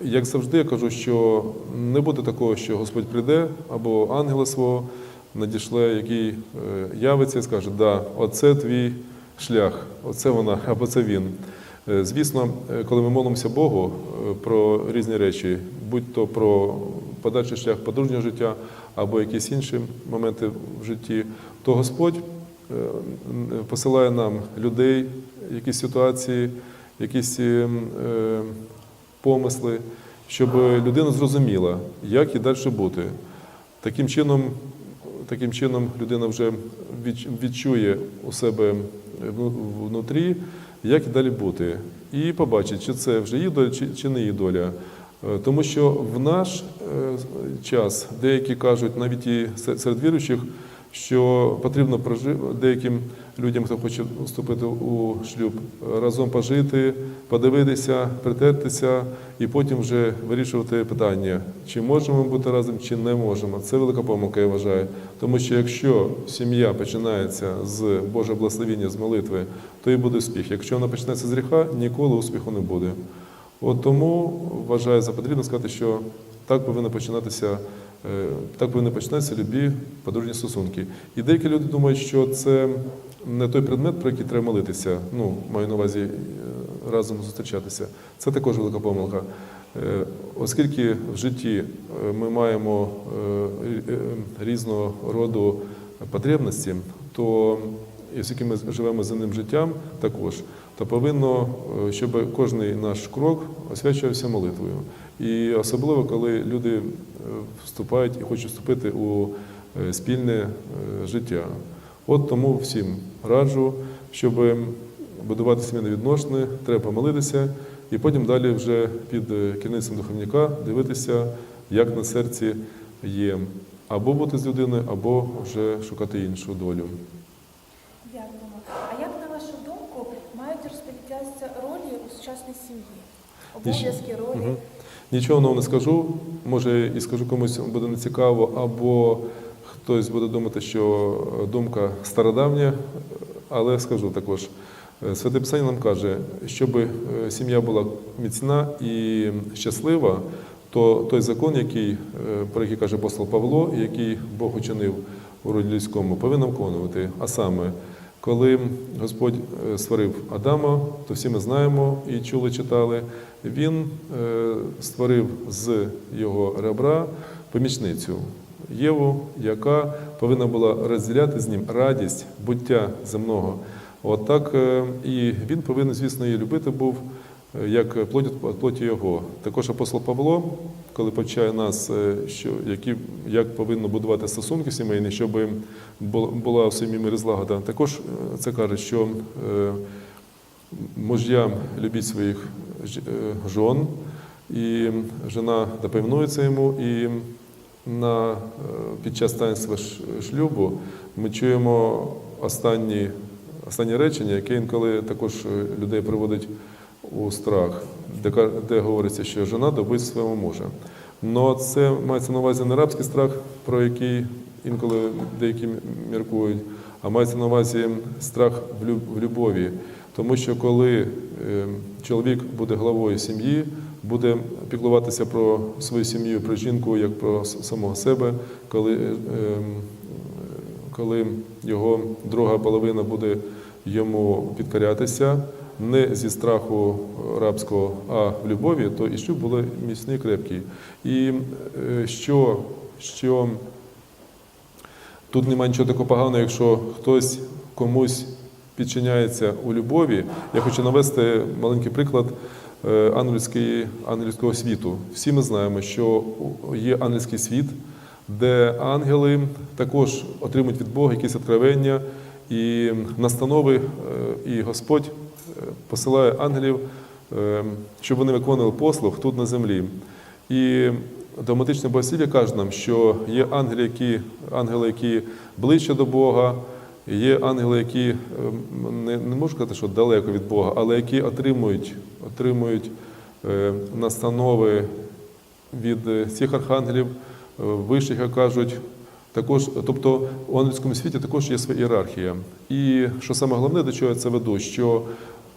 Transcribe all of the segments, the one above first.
як завжди, я кажу, що не буде такого, що Господь прийде або ангела свого надішле, який е, явиться і скаже, да, оце твій шлях, оце вона, або це він. Е, Звісно, е, коли ми молимося Богу про різні речі, будь то про подальший шлях подружнього життя або якісь інші моменти в житті, то Господь посилає нам людей, якісь ситуації, якісь е, м, е, помисли, щоб людина зрозуміла, як і далі бути. Таким чином, таким чином людина вже відчує у себе внутрі, як і далі бути. І побачить, чи це вже її доля, чи, не її доля. Е, Тому що в наш е, час деякі кажуть, навіть і серед віруючих, що потрібно деяким людям, хто хоче вступити у шлюб, разом пожити, подивитися, притертися і потім вже вирішувати питання, чи можемо ми бути разом, чи не можемо. Це велика помилка, я вважаю. Тому що якщо сім'я починається з Божого благословіння, з молитви, то і буде успіх. Якщо вона починається з гріха, ніколи успіху не буде. От тому вважаю за потрібно сказати, що так повинно починатися, е, так повинні починатися любі подружні стосунки. І деякі люди думають, що це не той предмет, про який треба молитися. Ну, маю на увазі е, разом зустрічатися. Це також велика помилка. Е, Оскільки в житті ми маємо рі- різного роду потребності, то оскільки ми живемо земним життям також, то повинно, щоб кожен наш крок освячувався молитвою. І особливо, коли люди е, вступають і хочуть вступити у е, спільне е, життя. От тому всім раджу, щоб будувати сімейні відносини, треба помолитися, і потім далі вже під керівництвом духовника дивитися, як на серці є. Або бути з людиною, або вже шукати іншу долю. Дякуємо. А як на вашу думку мають розподілятися ролі у сучасній сім'ї? Обов'язки ролі? Мгм. Нічого нового не скажу. Може, і скажу комусь буде нецікаво, або хтось буде думати, що думка стародавня, але скажу також. Е, Святе Писання нам каже, щоб е, сім'я була міцна і щаслива, то той закон, який, е, про який каже апостол Павло, і який Бог учинив у роді людському, повинен виконувати. А саме, коли Господь е, створив Адама, то всі ми знаємо і чули, читали, він е, створив з його ребра помічницю Єву, яка повинна була розділяти з ним радість буття земного. От так е, і він повинен, звісно, її любити був як плоть його. Також апостол Павло, коли повчає нас, е, що які як повинно будувати стосунки сімейні, щоб була в сім'ї мир і злагода, також е, це каже, що е, мужьям любіть своїх жон, і жена допевнується йому. І на, під час таїнства шлюбу ми чуємо останні, останні речення, яке інколи також людей приводить у страх, де, де говориться, що жена добить свого мужа. Но це мається на увазі не рабський страх, про який інколи деякі міркують, а мається на увазі страх в люб- в любові. Тому що коли е, чоловік буде главою сім'ї, буде піклуватися про свою сім'ю, про жінку як про самого себе, коли, ем, коли його друга половина буде йому підкорятися не зі страху рабського, а в любові, то і шлюб були міцний, крепкий. І е, що, що Тут немає нічого такого поганого, якщо хтось комусь підчиняється у любові. Я хочу навести маленький приклад е, ангельської, ангельського світу. Всі ми знаємо, що є ангельський світ, де ангели також отримують від Бога якісь откровення і настанови, е, і Господь посилає ангелів, е, щоб вони виконували послуг тут на землі. І Догматичне богослів'я каже нам, що є ангели, які, ангели, які ближче до Бога, є ангели, які ем, не, не можу сказати, що далеко від Бога, але які отримують, отримують е, настанови від е, цих архангелів, е, вищих, як кажуть. Також, тобто у ангельському світі також є своя ієрархія. І що саме головне, до чого я це веду, що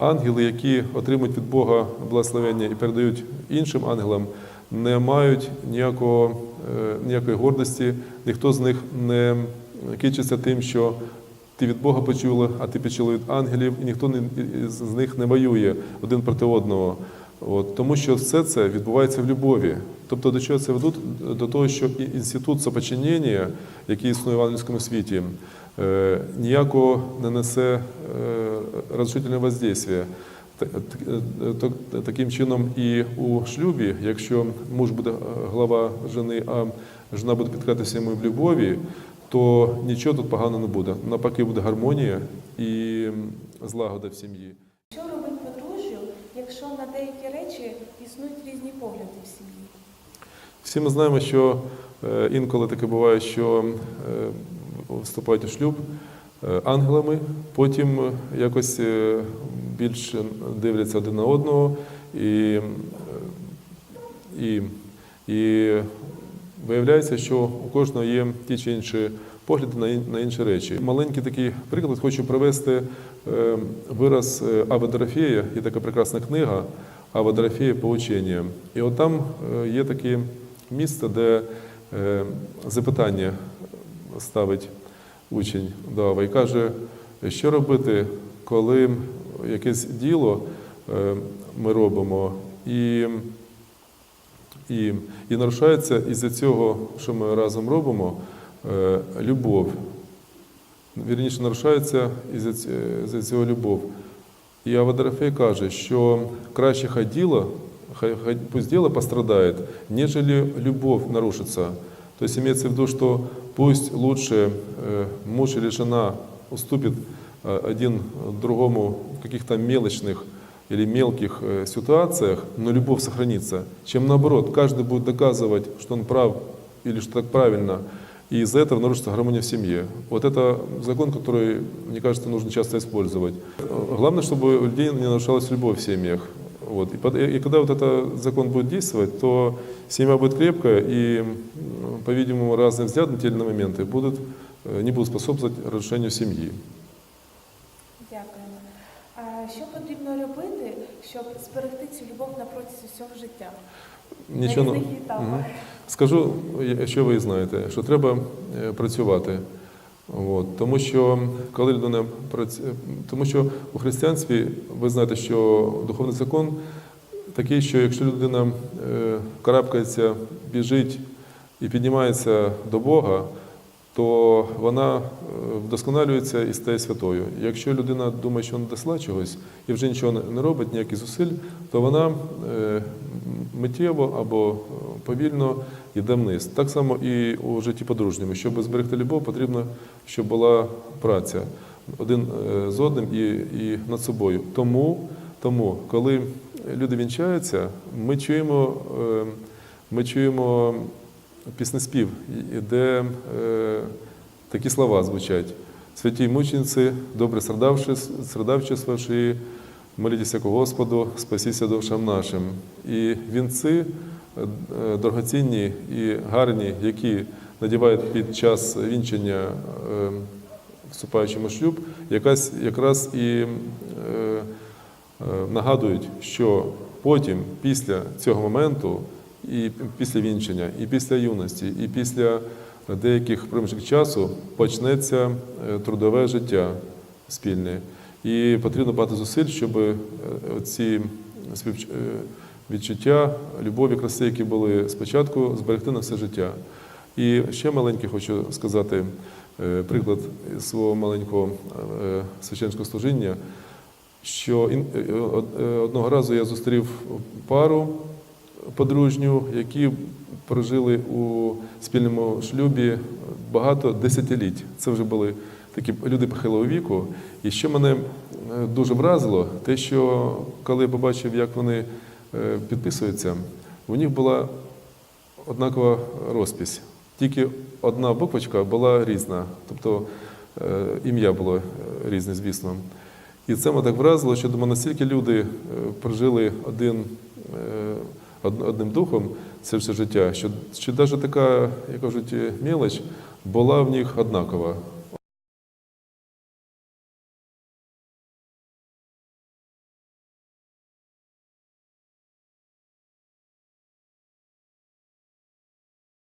ангели, які отримують від Бога благословення і передають іншим ангелам, не мають ніякого, е, ніякої гордості, ніхто з них не кичиться тим, що ти від Бога почула, а ти почула від ангелів, і ніхто з них не воює один проти одного. От, тому що все це відбувається в любові. Тобто до чого це ведуть? До того, що інститут сопочинення, який існує в ангельському світі, ніякого не несе е, розрушительне воздействие. Та- т- е, Таким чином, і у шлюбі, якщо муж буде е, глава жени, а жена буде підкатися йому в любові, то нічого тут поганого не буде. Навпаки, буде гармонія і злагода в сім'ї. Що робить подружжю, якщо на деякі речі існують різні погляди в сім'ї? Всі ми знаємо, що е, інколи таке буває, що е, вступають у шлюб е, ангелами, потім е, якось е, більше дивляться один на одного і, і, і виявляється, що у кожного є ті чи інші погляди на, інші речі. Маленький такий приклад хочу привести вираз е, є така прекрасна книга Ава Дорофея «Поучення». І от там є таке місце, де запитання ставить учень до Ави і каже, що робити, коли якесь діло е, ми робимо, і і, і нарушається із-за цього, що ми разом робимо, е, любов. Вірніше, нарушається із-за ць- із-за цього любов. І Авадарафей каже, що краще хай діло, хай, пусть дело пострадает, нежели любовь нарушится. То есть имеется в виду, что пусть лучше э, муж или жена уступит э, один другому в каких-то мелочных или мелких э, ситуациях, но любовь сохранится, чем наоборот, каждый будет доказывать, что он прав или что так правильно, и из-за этого нарушится гармония в семье. Вот это закон, который, мне кажется, нужно часто использовать. Э, Главное, чтобы у людей не нарушалась любовь в семьях. Вот. И, под- и когда вот этот закон будет действовать, то семья будет крепкая, и, м, по-видимому, разные взгляды на те или иные моменты будут, э, не будут способствовать разрушению семьи. Дякуємо. А що потрібно робити, щоб зберегти цю любов на протязі всього життя? Нічого, на не- різних етапах. Мгм. Скажу, е, що ви знаєте, що треба е, працювати. От, тому що коли людина працює, тому що у християнстві ви знаєте, що духовний закон такий, що якщо людина е, карабкається, біжить і піднімається до Бога, то вона е, вдосконалюється і стає святою. Якщо людина думає, що вона досла чогось і вже нічого не- не робить, ніяких зусиль, то вона е, миттєво або повільно йде вниз. Так само і у житті подружньому. Щоб зберегти любов, потрібно, щоб була праця один е, з одним і, і над собою. Тому, тому, коли люди вінчаються, ми чуємо, е, ми чуємо піснеспів, де е, такі слова звучать. Святі мучениці, добре страдавши, страдавчі сваші, молітеся Господу, спасіться душам нашим. І вінці дорогоцінні і гарні, які надівають під час вінчення е, вступаючому шлюб, якась, якраз і е, е, нагадують, що потім, після цього моменту, і після вінчення, і після юності, і після деяких проміжок часу почнеться е, трудове життя спільне. І потрібно багато зусиль, щоб е, ці е, відчуття, любові, краси, які були спочатку, зберегти на все життя. І ще маленький хочу сказати е, приклад свого маленького е, священського служіння, що е, од- одного разу я зустрів пару подружню, які прожили у спільному шлюбі багато десятиліть. Це вже були такі люди похилого віку. І що мене дуже вразило, те, що коли я побачив, як вони підписуються, у них була однакова розпись. Тільки одна буквочка була різна, тобто е, ім'я було е, різне, звісно. І це мене так вразило, що думаю, настільки люди е, прожили один, е, одним духом це все життя, що, що навіть така, як кажуть, мілоч була в них однакова.